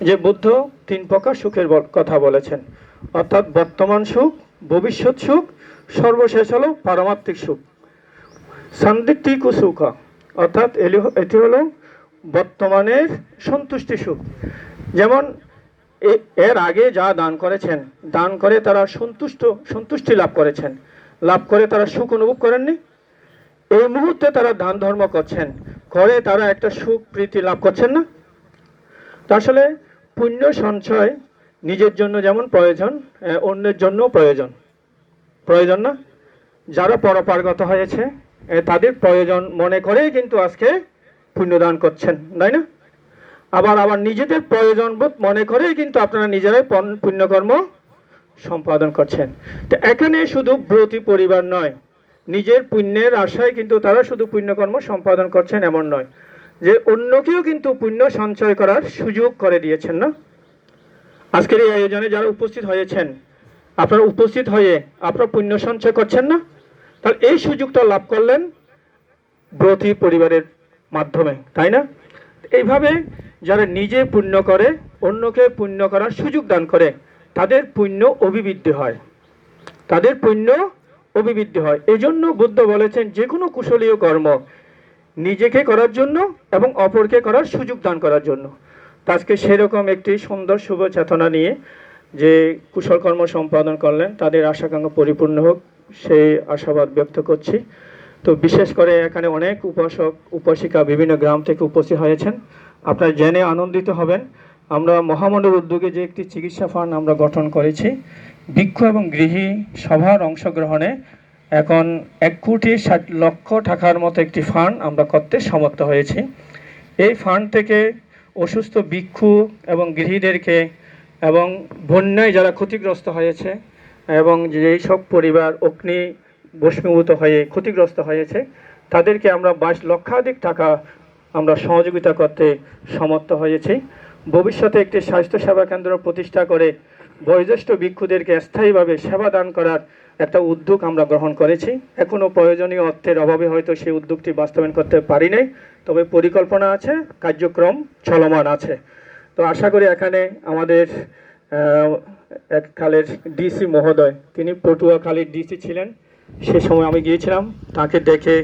যে বুদ্ধ তিন প্রকার সুখের কথা বলেছেন। অর্থাৎ বর্তমান সুখ, ভবিষ্যৎ সুখ, সর্বশেষ হলো পারমাত্মিক সুখ। সান্দিত্তিকু সুখ, অর্থাৎ এটি হলো বর্তমানের সন্তুষ্টি সুখ। যেমন এর আগে যা দান করেছেন, দান করে তারা সন্তুষ্ট, সন্তুষ্টি লাভ করেছেন। লাভ করে তারা সুখ অনুভব করেননি। এই মুহূর্তে তারা দান ধর্ম করছেন। করে তারা একটা সুখ প্রীতি লাভ করছেন না। তো আসলে পুণ্য সঞ্চয় নিজের জন্য যেমন প্রয়োজন অন্যের জন্য প্রয়োজন। প্রয়োজন না? যারা পরপারগত হয়েছে তাদের প্রয়োজন মনে করেই কিন্তু আজকে পুণ্যদান করছেন, তাই না? আবার আবার নিজেদের প্রয়োজন বোধ মনে করেই কিন্তু আপনারা নিজেরাই পুণ্যকর্ম সম্পাদন করছেন। তো এখানে শুধু ব্রতী পরিবার নয়, নিজের পুণ্যের আশায় কিন্তু তারা শুধু পুণ্যকর্ম সম্পাদন করছেন এমন নয়। যে অন্যকেও কিন্তু পুণ্য সঞ্চয় করার সুযোগ করে দিয়েছেন না? আজকের এই আয়োজনে যারা উপস্থিত হয়েছেন, আপনারা উপস্থিত হয়ে আপনারা পুণ্য সঞ্চয় করছেন না? তাহলে এই সুযোগটা লাভ করলেন ব্রতী পরিবারের মাধ্যমে, তাই না? এইভাবে যারা নিজে পুণ্য করে, অন্যকে পুণ্য করার সুযোগ দান করে, তাদের পুণ্য অভিবৃদ্ধি হয়। তাদের পুণ্য অভিবৃদ্ধি হয়। এই জন্য বুদ্ধ বলেছেন, যে কোনো কুশলীয় কর্ম নিজেকে করার জন্য এবং অপরকে করার সুযোগ দান করার জন্য। তো আজকে সেরকম একটি সুন্দর শুভ চেতনা নিয়ে যে কুশল কর্ম সম্পাদন করলেন, তাদের আশাকাঙ্ক্ষা পরিপূর্ণ হোক সেই আশাবাদ ব্যক্ত করছি। তো বিশেষ করে এখানে অনেক উপাসক, উপাসিকা বিভিন্ন গ্রাম থেকে উপস্থিত হয়েছেন। আপনারা জেনে আনন্দিত হবেন। আমরা মহামণ্ডল উদ্যোগে যে একটি চিকিৎসা ফান্ড আমরা গঠন করেছি বৃক্ষ এবং গৃহী সভার অংশগ্রহণে এখন এক কোটি ষাট লক্ষ টাকার মতো একটি ফান্ড আমরা করতে সমর্থ হয়েছি। এই ফান্ড থেকে অসুস্থ ভিক্ষু এবং গৃহীদেরকে এবং বন্যায় যারা ক্ষতিগ্রস্ত হয়েছে এবং যেই সব পরিবার অগ্নি বস্মীভূত হয়ে ক্ষতিগ্রস্ত হয়েছে, তাদেরকে আমরা বাইশ লক্ষাধিক টাকা আমরা সহযোগিতা করতে সমর্থ হয়েছি। ভবিষ্যতে একটি স্বাস্থ্য সেবা কেন্দ্র প্রতিষ্ঠা করে বয়োজ্যেষ্ঠ ভিক্ষুদেরকে স্থায়ীভাবে সেবা দান করার একটা উদ্যোগ আমরা গ্রহণ করেছি। এখনও প্রয়োজনীয় অর্থের অভাবে হয়তো সেই উদ্যোগটি বাস্তবায়ন করতে পারি নাই, তবে পরিকল্পনা আছে, কার্যক্রম চলমান আছে। তো আশা করি এখানে আমাদের এককালের ডিসি মহোদয়, তিনি পটুয়াখালীর ডিসি ছিলেন, সে সময় আমি গিয়েছিলাম, তাকে দেখে